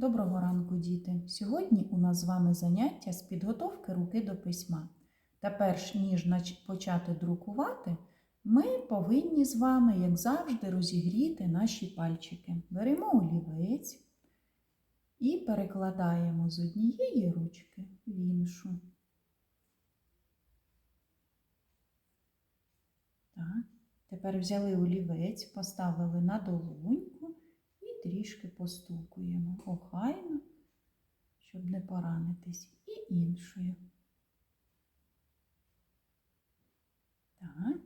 Доброго ранку, діти! Сьогодні у нас з вами заняття з підготовки руки до письма. Та перш ніж почати друкувати, ми повинні з вами, як завжди, розігріти наші пальчики. Беремо олівець і перекладаємо з однієї ручки в іншу. Так. Тепер взяли олівець, поставили на долоньку трішки постукуємо. Охайно, щоб не поранитись. І іншою. Так.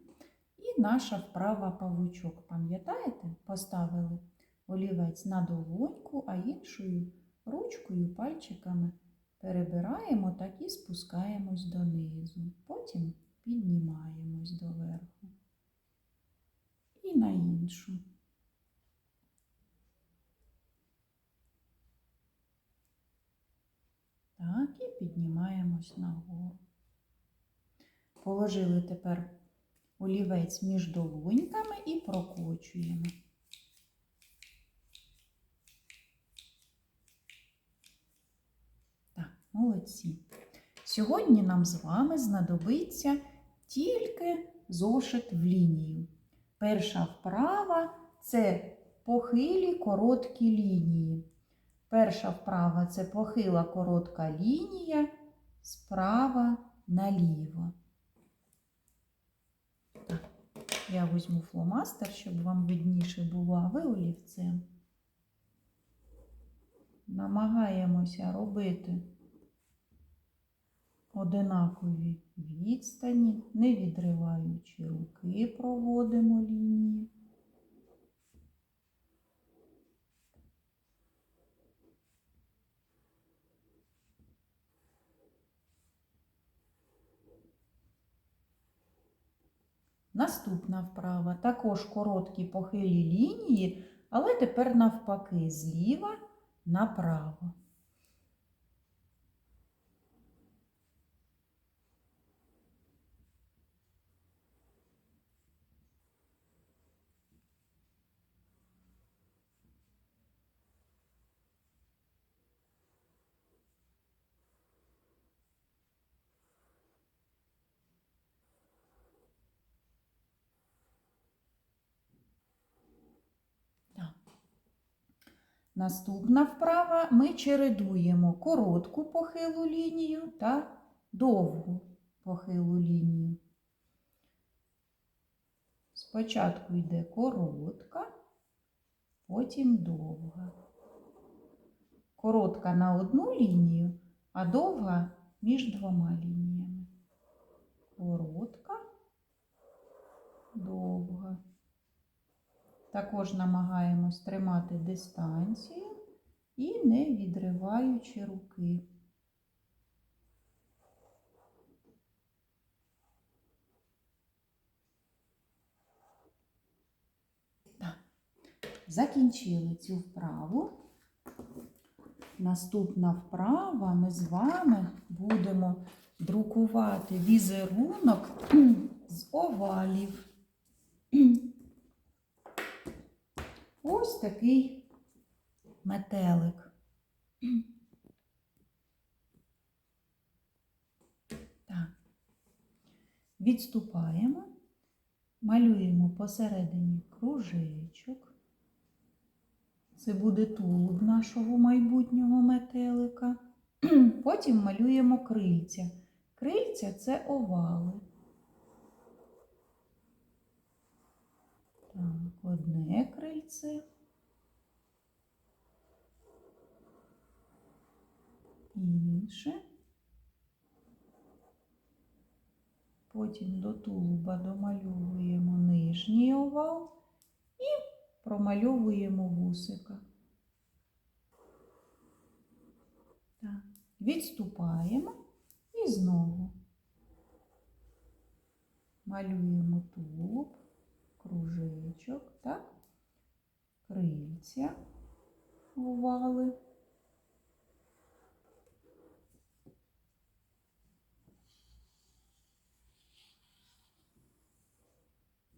І наша вправа павучок. Пам'ятаєте? Поставили олівець на долоньку, а іншою ручкою, пальчиками перебираємо так і спускаємось донизу. Потім піднімаємось доверху. І на іншу. Так, і піднімаємось нагору. Положили тепер олівець між долоньками і прокочуємо. Так, молодці. Сьогодні нам з вами знадобиться тільки зошит в лінію. Перша вправа це похилі короткі лінії. Перша вправа це похила коротка лінія справа наліво. Я візьму фломастер, щоб вам видніше було, а ви олівцем. Намагаємося робити одинакові відстані, не відриваючи руки, проводимо лінії. Наступна вправа. Також короткі похилі лінії, але тепер навпаки, зліва направо. Так. Наступна вправа ми чередуємо коротку похилу лінію та довгу похилу лінію. Спочатку йде коротка, потім довга. Коротка на одну лінію, а довга між двома лініями. Коротка, довга. Також намагаємось тримати дистанцію і не відриваючи руки. Закінчили цю вправу. Наступна вправа ми з вами будемо друкувати візерунок з овалів. Ось такий метелик. Так. Відступаємо, малюємо посередині кружечок. Це буде тулуб нашого майбутнього метелика. Потім малюємо крильця. Крильця це овали. Так, одне крильце. Інше. Потім до тулуба домальовуємо нижній овал і промальовуємо вусика. Так. Відступаємо і знову малюємо тулуб кружечок, так, крильця, овали.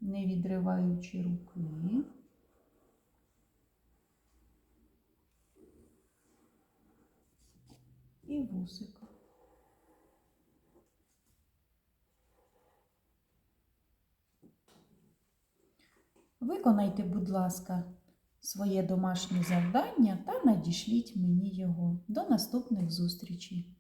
Не відриваючи руки. і вусик. Виконайте, будь ласка, своє домашнє завдання та надішліть мені його. До наступних зустрічей!